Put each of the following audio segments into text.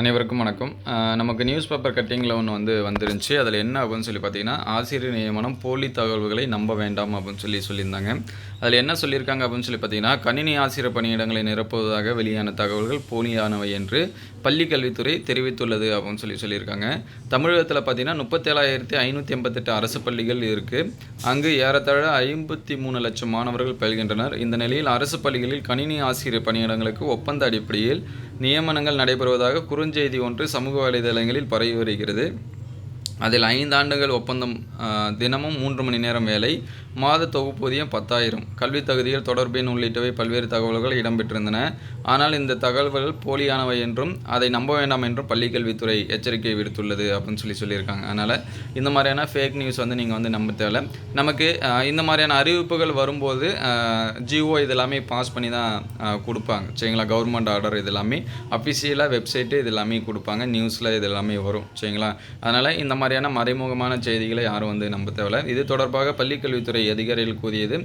அனைவருக்கும் வணக்கம். நமக்கு நியூஸ் பேப்பர் கட்டிங்கில் ஒன்று வந்து வந்துருந்துச்சு. அதில் என்ன அப்படின்னு சொல்லி பார்த்தீங்கன்னா ஆசிரியர் நியமனம் போலி தகவல்களை நம்ப வேண்டாம் அப்படின்னு சொல்லி சொல்லியிருந்தாங்க. அதில் என்ன சொல்லியிருக்காங்க அப்படின்னு சொல்லி பார்த்தீங்கன்னா கணினி ஆசிரியர் பணியிடங்களை நிரப்புவதாக வெளியான தகவல்கள் போலியானவை என்று பள்ளி கல்வித்துறை தெரிவித்துள்ளது அப்படின்னு சொல்லி சொல்லியிருக்காங்க. தமிழகத்தில் பார்த்திங்கன்னா முப்பத்தேழாயிரத்தி ஐநூற்றி எண்பத்தெட்டு அரசு பள்ளிகள் இருக்குது அங்கு ஏறத்தாழ ஐம்பத்தி மூணு லட்சம் மாணவர்கள் பயில்கின்றனர். இந்த நிலையில் அரசு பள்ளிகளில் கணினி ஆசிரியர் பணியிடங்களுக்கு ஒப்பந்த அடிப்படையில் நியமனங்கள் நடைபெறுவதாக குறுஞ்செய்தி ஒன்று சமூக வலைதளங்களில் பரவி வருகிறது. அதில் ஐந்து ஆண்டுகள் ஒப்பந்தம் தினமும் மூன்று மணி நேரம் வேலை மாத தொகுப்பூதியம் பத்தாயிரம். கல்வித் தகுதிகள் தொடர்பெண் உள்ளிட்டவை பல்வேறு தகவல்கள் இடம்பெற்றிருந்தன. ஆனால் இந்த தகவல்கள் போலியானவை என்றும் அதை நம்ப வேண்டாம் என்றும் பள்ளிக்கல்வித்துறை எச்சரிக்கை விடுத்துள்ளது அப்படின்னு சொல்லி சொல்லியிருக்காங்க. அதனால் இந்த மாதிரியான ஃபேக் நியூஸ் வந்து நீங்கள் வந்து நம்ப தேவை நமக்கு இந்த மாதிரியான அறிவிப்புகள் வரும்போது ஜிஓ இதெல்லாமே பாஸ் பண்ணி தான் கொடுப்பாங்க. சரிங்களா? கவர்மெண்ட் ஆர்டர் இது எல்லாமே அஃபிஷியலாக வெப்சைட்டு இது எல்லாமே கொடுப்பாங்க. நியூஸில் இது எல்லாமே வரும். சரிங்களா? அதனால் இந்த மாதிரி மாதிரியான மறைமுகமான செய்திகளை யாரும் வந்து நம்ப தேவையில்லை. இது தொடர்பாக பள்ளிக்கல்வித்துறை அதிகாரிகள் கூறியது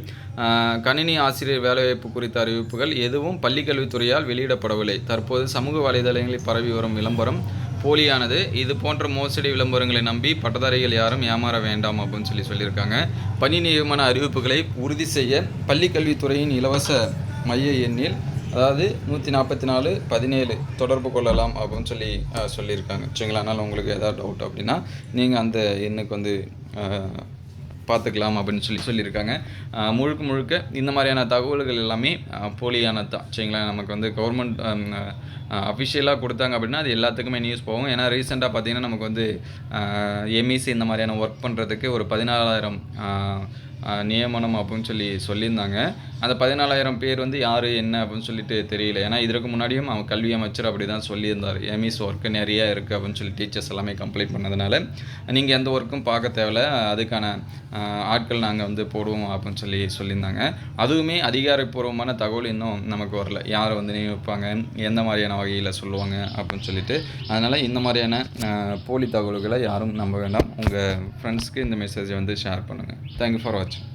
கணினி ஆசிரியர் வேலைவாய்ப்பு குறித்த அறிவிப்புகள் எதுவும் பள்ளிக்கல்வித்துறையால் வெளியிடப்படவில்லை. தற்போது சமூக வலைதளங்களில் பரவி வரும் விளம்பரம் போலியானது. இது போன்ற மோசடி விளம்பரங்களை நம்பி பட்டதாரிகள் யாரும் ஏமாற வேண்டாம் அப்படின்னு சொல்லி சொல்லியிருக்காங்க. பணி நியமன அறிவிப்புகளை உறுதி செய்ய பள்ளிக்கல்வித்துறையின் இலவச மைய எண்ணில் அதாவது நூற்றி நாற்பத்தி நாலு பதினேழு தொடர்பு கொள்ளலாம் அப்படின்னு சொல்லி சொல்லியிருக்காங்க. சரிங்களா? அதனால் உங்களுக்கு எதாவது டவுட் அப்படின்னா நீங்கள் அந்த எண்ணுக்கு வந்து பார்த்துக்கலாம் அப்படின்னு சொல்லி சொல்லியிருக்காங்க. முழுக்க முழுக்க இந்த மாதிரியான தகவல்கள் எல்லாமே போலியானது தான். சரிங்களா? நமக்கு வந்து கவர்மெண்ட் அஃபிஷியலாக கொடுத்தாங்க அப்படின்னா அது எல்லாத்துக்குமே நியூஸ் போகும். ஏன்னா ரீசெண்டாக பார்த்தீங்கன்னா நமக்கு வந்து எம்இசி இந்த மாதிரியான ஒர்க் பண்ணுறதுக்கு ஒரு பதினாலாயிரம் நியமனம் அப்படின்னு சொல்லி சொல்லியிருந்தாங்க. அந்த பதினாலாயிரம் பேர் வந்து யார் என்ன அப்படின்னு சொல்லிட்டு தெரியல. ஏன்னா இதற்கு முன்னாடியும் அவன் கல்வி அமைச்சர் அப்படி தான் சொல்லியிருந்தார் எம்இஸ் ஒர்க்கு நிறைய இருக்குது அப்படின்னு சொல்லி டீச்சர்ஸ் எல்லாமே கம்ப்ளீட் பண்ணதுனால. நீங்கள் எந்த ஒர்க்கும் பார்க்க தேவையில்ல. அதுக்கான ஆட்கள் நாங்கள் வந்து போடுவோம் அப்படின்னு சொல்லி சொல்லியிருந்தாங்க. அதுவுமே அதிகாரப்பூர்வமான தகவல் இன்னும் நமக்கு வரல. யார் வந்து நியமிப்பாங்க எந்த மாதிரியான வகையில் சொல்லுவாங்க அப்படின்னு சொல்லிட்டு. அதனால் இந்த மாதிரியான போலி தகவல்களை யாரும் நம்ப வேண்டாம். உங்கள் ஃப்ரெண்ட்ஸ்க்கு இந்த மெசேஜை வந்து ஷேர் பண்ணுங்கள் தேங்க்யூ ஃபார் வாட்சிங்